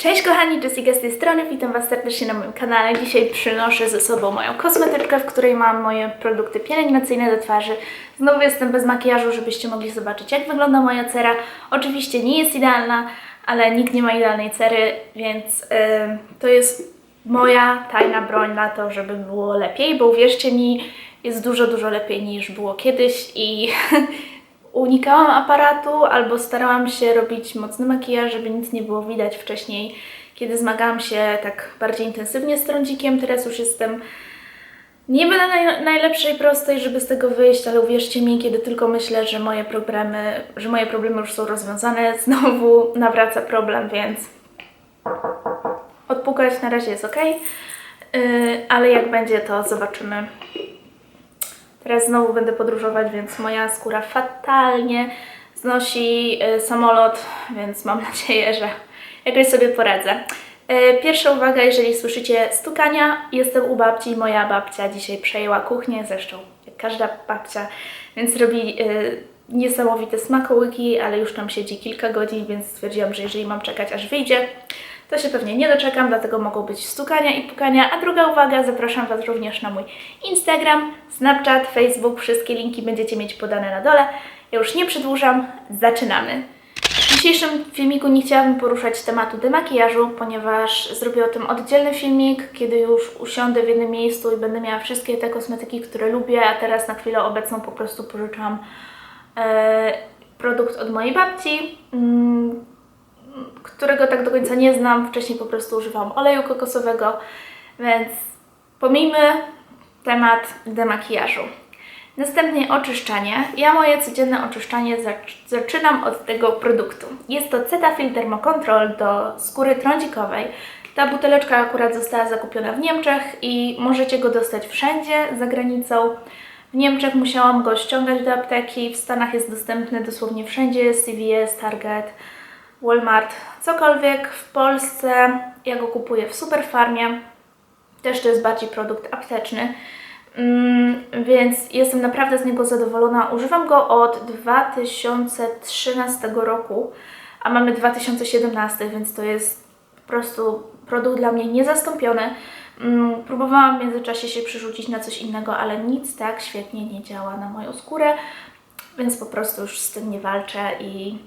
Cześć kochani, Jessica z tej strony, witam Was serdecznie na moim kanale. Dzisiaj przynoszę ze sobą moją kosmetyczkę, w której mam moje produkty pielęgnacyjne do twarzy. Znowu jestem bez makijażu, żebyście mogli zobaczyć jak wygląda moja cera. Oczywiście nie jest idealna, ale nikt nie ma idealnej cery, więc yy, to jest moja tajna broń na to, żeby było lepiej, bo uwierzcie mi, jest dużo, dużo lepiej niż było kiedyś i unikałam aparatu albo starałam się robić mocny makijaż, żeby nic nie było widać wcześniej, kiedy zmagałam się tak bardziej intensywnie z trądzikiem. Teraz już jestem niby na naj, najlepszej prostej, żeby z tego wyjść, ale uwierzcie mi, kiedy tylko myślę, że moje problemy, że moje problemy już są rozwiązane, znowu nawraca problem, więc odpukać na razie jest ok, yy, ale jak będzie to zobaczymy. Teraz znowu będę podróżować, więc moja skóra fatalnie znosi y, samolot, więc mam nadzieję, że jakoś sobie poradzę. Y, Pierwsza uwaga, jeżeli słyszycie stukania, jestem u babci. Moja babcia dzisiaj przejęła kuchnię, zresztą jak każda babcia, więc robi y, niesamowite smakołyki, ale już tam siedzi kilka godzin, więc stwierdziłam, że jeżeli mam czekać aż wyjdzie, to się pewnie nie doczekam, dlatego mogą być stukania i pukania. A druga uwaga, zapraszam Was również na mój Instagram, Snapchat, Facebook. Wszystkie linki będziecie mieć podane na dole. Ja już nie przedłużam, zaczynamy. W dzisiejszym filmiku nie chciałabym poruszać tematu demakijażu, ponieważ zrobię o tym oddzielny filmik, kiedy już usiądę w jednym miejscu i będę miała wszystkie te kosmetyki, które lubię, a teraz na chwilę obecną po prostu pożyczam e, produkt od mojej babci. Mm, którego tak do końca nie znam. Wcześniej po prostu używałam oleju kokosowego, więc pomijmy temat demakijażu. Następnie oczyszczanie. Ja moje codzienne oczyszczanie zac- zaczynam od tego produktu. Jest to Cetaphil Thermocontrol do skóry trądzikowej. Ta buteleczka akurat została zakupiona w Niemczech i możecie go dostać wszędzie za granicą. W Niemczech musiałam go ściągać do apteki, w Stanach jest dostępny dosłownie wszędzie, CVS, Target, Walmart, cokolwiek. W Polsce ja go kupuję w Superfarmie. Też to jest bardziej produkt apteczny. Mm, więc jestem naprawdę z niego zadowolona. Używam go od 2013 roku, a mamy 2017, więc to jest po prostu produkt dla mnie niezastąpiony. Mm, próbowałam w międzyczasie się przerzucić na coś innego, ale nic tak świetnie nie działa na moją skórę, więc po prostu już z tym nie walczę i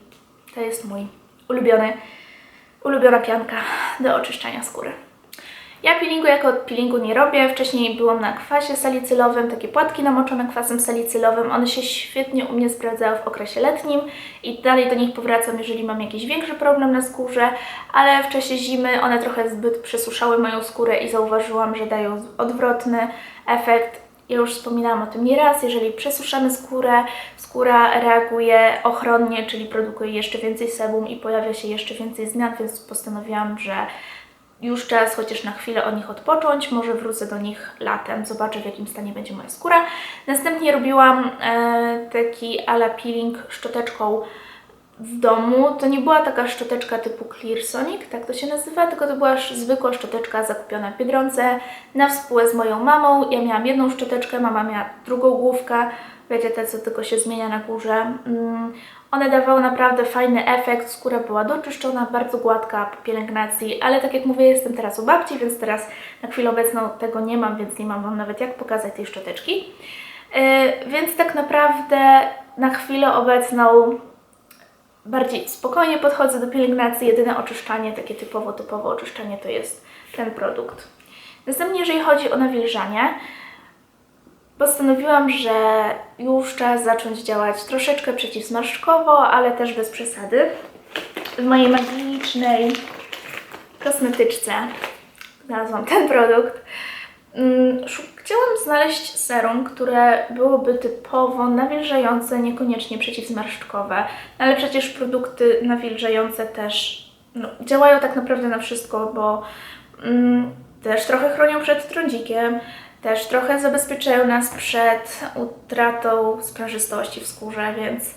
to jest mój ulubiony, ulubiona pianka do oczyszczania skóry. Ja peelingu jako peelingu nie robię. Wcześniej byłam na kwasie salicylowym, takie płatki namoczone kwasem salicylowym. One się świetnie u mnie sprawdzały w okresie letnim i dalej do nich powracam, jeżeli mam jakiś większy problem na skórze, ale w czasie zimy one trochę zbyt przesuszały moją skórę i zauważyłam, że dają odwrotny efekt. Ja już wspominałam o tym nieraz, jeżeli przesuszamy skórę, skóra reaguje ochronnie, czyli produkuje jeszcze więcej sebum i pojawia się jeszcze więcej zmian, więc postanowiłam, że już czas chociaż na chwilę od nich odpocząć, może wrócę do nich latem, zobaczę w jakim stanie będzie moja skóra. Następnie robiłam e, taki ala peeling szczoteczką w domu. To nie była taka szczoteczka typu Clear Sonic, tak to się nazywa, tylko to była zwykła szczoteczka zakupiona w Biedronce na współę z moją mamą. Ja miałam jedną szczoteczkę, mama miała drugą główkę, wiecie, te co tylko się zmienia na górze. Mm, one dawały naprawdę fajny efekt, skóra była doczyszczona, bardzo gładka po pielęgnacji, ale tak jak mówię, jestem teraz u babci, więc teraz na chwilę obecną tego nie mam, więc nie mam Wam nawet jak pokazać tej szczoteczki. Yy, więc tak naprawdę na chwilę obecną bardziej spokojnie podchodzę do pielęgnacji. Jedyne oczyszczanie, takie typowo, typowo oczyszczanie to jest ten produkt. Następnie, jeżeli chodzi o nawilżanie, postanowiłam, że już czas zacząć działać troszeczkę przeciwzmarszczkowo, ale też bez przesady. W mojej magicznej kosmetyczce znalazłam ten produkt. Mm, Chciałam znaleźć serum, które byłoby typowo nawilżające, niekoniecznie przeciwzmarszczkowe, ale przecież produkty nawilżające też no, działają tak naprawdę na wszystko, bo mm, też trochę chronią przed trądzikiem, też trochę zabezpieczają nas przed utratą sprężystości w skórze, więc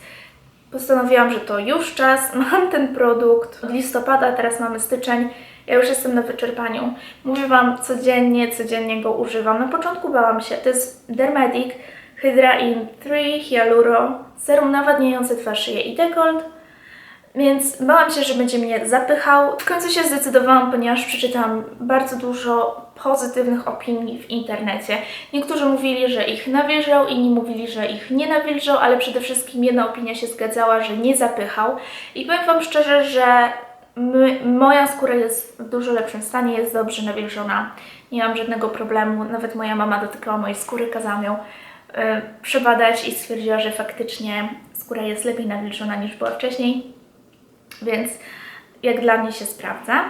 postanowiłam, że to już czas. Mam ten produkt od listopada, teraz mamy styczeń. Ja już jestem na wyczerpaniu. Mówię Wam codziennie, codziennie go używam. Na początku bałam się. To jest Dermedic Hydra In 3 Hyaluro Serum nawadniające twarz, szyję i dekolt. Więc bałam się, że będzie mnie zapychał. W końcu się zdecydowałam, ponieważ przeczytałam bardzo dużo pozytywnych opinii w internecie. Niektórzy mówili, że ich nawilżał, inni mówili, że ich nie nawilżał, ale przede wszystkim jedna opinia się zgadzała, że nie zapychał. I powiem Wam szczerze, że my, moja skóra jest w dużo lepszym stanie, jest dobrze nawilżona. Nie mam żadnego problemu. Nawet moja mama dotykała mojej skóry, kazałam ją e, przebadać i stwierdziła, że faktycznie skóra jest lepiej nawilżona niż była wcześniej. Więc jak dla mnie się sprawdza.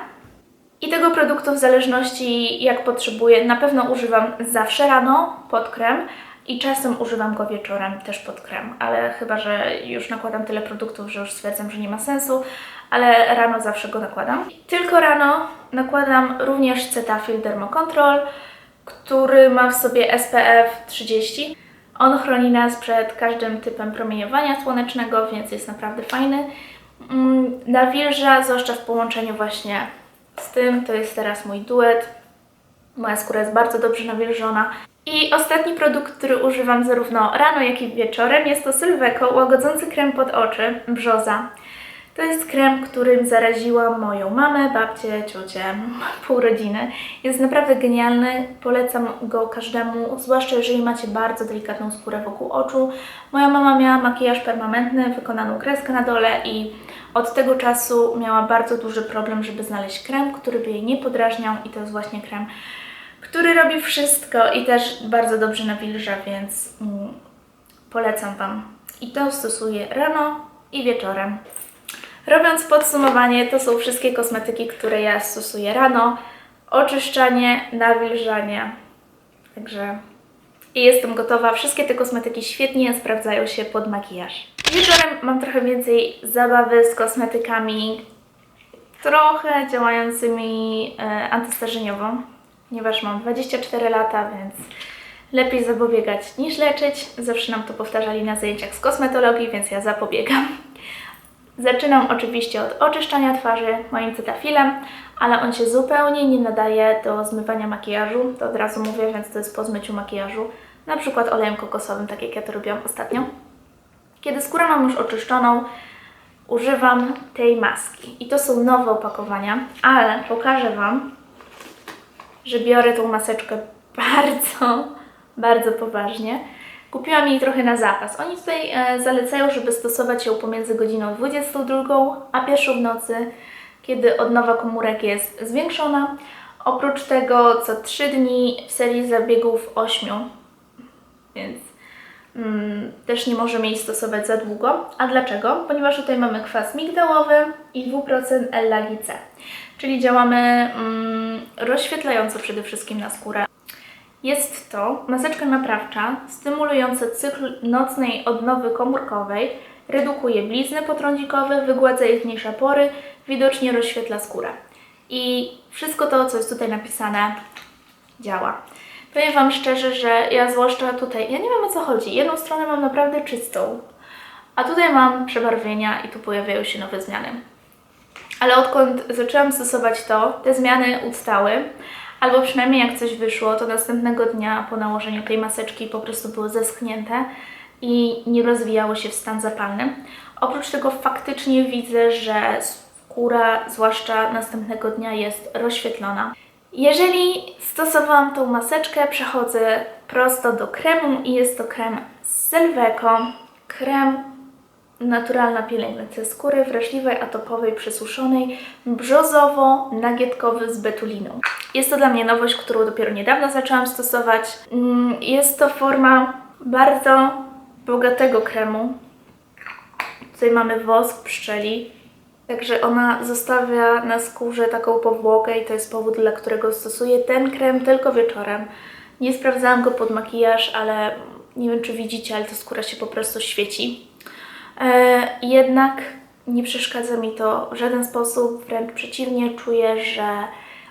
I tego produktu w zależności jak potrzebuję, na pewno używam zawsze rano pod krem i czasem używam go wieczorem też pod krem, ale chyba, że już nakładam tyle produktów, że już stwierdzam, że nie ma sensu, ale rano zawsze go nakładam. Tylko rano nakładam również Cetaphil Dermocontrol, który ma w sobie SPF 30. On chroni nas przed każdym typem promieniowania słonecznego, więc jest naprawdę fajny. Mm, Nawilża, zwłaszcza w połączeniu właśnie z tym, to jest teraz mój duet. Moja skóra jest bardzo dobrze nawilżona. I ostatni produkt, który używam zarówno rano, jak i wieczorem, jest to Sylweco łagodzący krem pod oczy Brzoza. To jest krem, którym zaraziłam moją mamę, babcię, ciocię, pół rodziny. Jest naprawdę genialny, polecam go każdemu, zwłaszcza jeżeli macie bardzo delikatną skórę wokół oczu. Moja mama miała makijaż permanentny, wykonaną kreskę na dole i od tego czasu miała bardzo duży problem, żeby znaleźć krem, który by jej nie podrażniał i to jest właśnie krem, który robi wszystko i też bardzo dobrze nawilża, więc mm, polecam Wam. I to stosuję rano i wieczorem. Robiąc podsumowanie, to są wszystkie kosmetyki, które ja stosuję rano. Oczyszczanie, nawilżanie. Także i jestem gotowa. Wszystkie te kosmetyki świetnie sprawdzają się pod makijaż. Wieczorem mam trochę więcej zabawy z kosmetykami, trochę działającymi e, antystarzeniowo, ponieważ mam 24 lata, więc lepiej zapobiegać niż leczyć. Zawsze nam to powtarzali na zajęciach z kosmetologii, więc ja zapobiegam. Zaczynam oczywiście od oczyszczania twarzy moim cytafilem, ale on się zupełnie nie nadaje do zmywania makijażu, to od razu mówię, więc to jest po zmyciu makijażu, na przykład olejem kokosowym, tak jak ja to robiłam ostatnio. Kiedy skórę mam już oczyszczoną, używam tej maski. I to są nowe opakowania, ale pokażę Wam, że biorę tą maseczkę bardzo, bardzo poważnie. Kupiłam jej trochę na zapas. Oni tutaj e, zalecają, żeby stosować ją pomiędzy godziną 22 a 1 w nocy, kiedy odnowa komórek jest zwiększona. Oprócz tego co 3 dni w serii zabiegów 8, więc mm, też nie możemy jej stosować za długo. A dlaczego? Ponieważ tutaj mamy kwas migdałowy i 2% L-lagice, czyli działamy mm, rozświetlająco przede wszystkim na skórę. Jest to maseczka naprawcza, stymulująca cykl nocnej odnowy komórkowej, redukuje blizny potrądzikowe, wygładza i zmniejsza pory, widocznie rozświetla skórę. I wszystko to, co jest tutaj napisane, działa. Powiem Wam szczerze, że ja zwłaszcza tutaj, ja nie wiem o co chodzi. Jedną stronę mam naprawdę czystą, a tutaj mam przebarwienia i tu pojawiają się nowe zmiany. Ale odkąd zaczęłam stosować to, te zmiany ustały, albo przynajmniej jak coś wyszło, to następnego dnia po nałożeniu tej maseczki po prostu były zeschnięte i nie rozwijało się w stan zapalny. Oprócz tego faktycznie widzę, że skóra, zwłaszcza następnego dnia, jest rozświetlona. Jeżeli stosowałam tą maseczkę, przechodzę prosto do kremu i jest to krem z Selveco. Krem naturalna pielęgnacja skóry wrażliwej, atopowej, przesuszonej, brzozowo-nagietkowy z betuliną. Jest to dla mnie nowość, którą dopiero niedawno zaczęłam stosować. Mm, Jest to forma bardzo bogatego kremu. Tutaj mamy wosk pszczeli, także ona zostawia na skórze taką powłokę i to jest powód, dla którego stosuję ten krem tylko wieczorem. Nie sprawdzałam go pod makijaż, ale nie wiem czy widzicie, ale to skóra się po prostu świeci. E, jednak nie przeszkadza mi to w żaden sposób, wręcz przeciwnie, czuję, że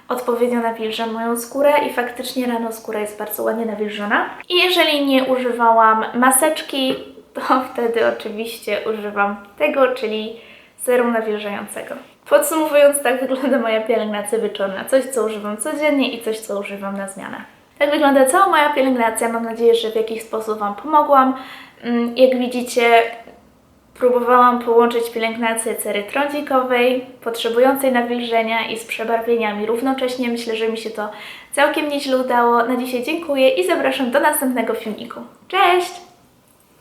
odpowiednio nawilżam moją skórę i faktycznie rano skóra jest bardzo ładnie nawilżona. I jeżeli nie używałam maseczki, to wtedy oczywiście używam tego, czyli serum nawilżającego. Podsumowując, tak wygląda moja pielęgnacja wieczorna. Coś, co używam codziennie i coś, co używam na zmianę. Tak wygląda cała moja pielęgnacja. Mam nadzieję, że w jakiś sposób Wam pomogłam. Mm, Jak widzicie, Próbowałam połączyć pielęgnację cery trądzikowej, potrzebującej nawilżenia i z przebarwieniami równocześnie. Myślę, że mi się to całkiem nieźle udało. Na dzisiaj dziękuję i zapraszam do następnego filmiku. Cześć!